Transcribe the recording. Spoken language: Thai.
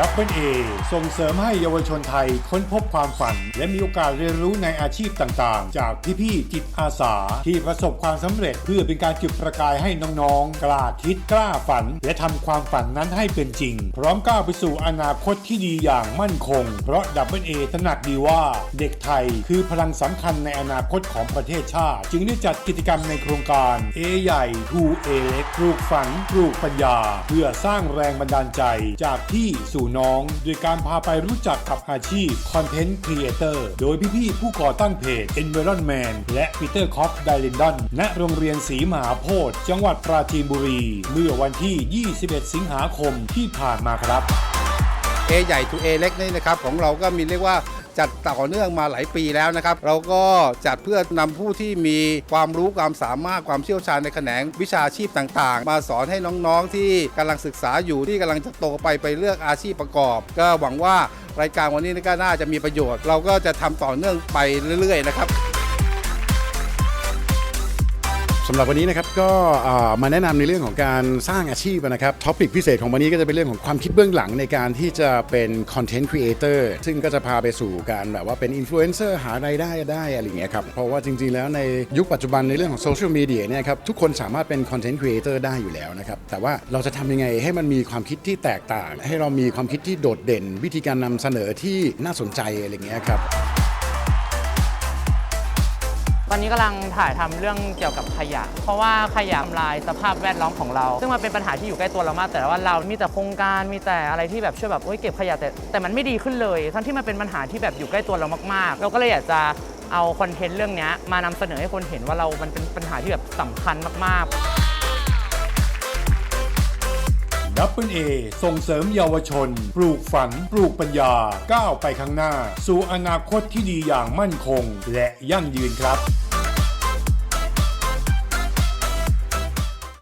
ดับเบิลเอส่งเสริมให้เยาวชนไทยค้นพบความฝัน และมีโอกาสเรียนรู้ในอาชีพต่างๆ จากพี่ๆจิตอาสา ที่ประสบความสำเร็จเพื่อเป็นการจุดประกายให้น้องๆ กล้าคิดกล้าฝัน และทำความฝันนั้นให้เป็นจริง พร้อมก้าวไปสู่อนาคตที่ดีอย่างมั่นคง เพราะดับเบิลเอตระหนักดีว่า เด็กไทยคือพลังสำคัญในอนาคตของประเทศชาติ จึงได้จัดกิจกรรมในโครงการ A ใหญ่ทูเอเล็กปลูกฝังปลูกปัญญา เพื่อสร้างแรงบันดาลใจจากพี่สู่น้องโดยการพาไปรู้จักกับอาชีพคอนเทนต์ครีเอเตอร์โดยพี่ๆผู้ก่อตั้งเพจ Environment และปีเตอร์คอฟไดเลนดอนณโรงเรียนศรีมหาโพธิ์จังหวัดปราจีนบุรี เมื่อวันที่ 21 สิงหาคมที่ผ่านมาครับเอใหญ่ทูเอเล็กนี่นะครับของเราก็มีเรียกว่า จัดต่อเนื่องมาหลายปีแล้วนะครับเราก็จัดเพื่อนำผู้ที่มีความรู้ความสามารถความเชี่ยวชาญในแขนงวิชาชีพต่างๆ มาสอนให้น้องๆที่กำลังศึกษาอยู่ที่กำลังจะโตไปไปเลือกอาชีพประกอบ ก็หวังว่ารายการวันนี้ก็น่าจะมีประโยชน์ เราก็จะทำต่อเนื่องไปเรื่อย ๆ นะครับ สำหรับวันนี้นะครับก็มาแนะนำในเรื่องของการสร้างอาชีพนะครับท็อปิกพิเศษของวันนี้ก็จะเป็นเรื่องของความคิดเบื้องหลังในการที่จะเป็นคอนเทนต์ครีเอเตอร์ซึ่งก็จะพาไปสู่การแบบว่าเป็นอินฟลูเอนเซอร์หารายได้ได้อะไรอย่างเงี้ยครับเพราะว่าจริงๆแล้วในยุคปัจจุบันในเรื่องของโซเชียลมีเดียเนี่ยครับทุกคนสามารถเป็นคอนเทนต์ครีเอเตอร์ได้อยู่แล้วนะครับแต่ว่าเราจะทำยังไงให้มันมีความคิดที่แตกต่าง ให้เรามีความคิดที่โดดเด่น วิธีการนำเสนอที่น่าสนใจอะไรอย่างเงี้ยครับ ตอนนี้กำลังถ่ายทำเรื่องเกี่ยวกับขยะ เพราะว่าขยะทำลายสภาพแวดล้อมของเรา ซึ่งมันเป็นปัญหาที่อยู่ใกล้ตัวเรามาก แต่ว่าเรามีแต่โครงการมีแต่อะไรที่แบบช่วยแบบโอ้ยเก็บขยะแต่แต่มันไม่ดีขึ้นเลย ทั้งที่มันเป็นปัญหาที่แบบอยู่ใกล้ตัวเรามากๆ เราก็เลยอยากจะเอาคอนเทนต์เรื่องนี้มานำเสนอให้คนเห็นว่าเรามันเป็นปัญหาที่แบบสำคัญมากๆ ดับเบิลเอส่งเสริมเยาวชน ปลูกฝัน ปลูกปัญญา ก้าวไปข้างหน้า สู่อนาคตที่ดีอย่างมั่นคง และยั่งยืนครับ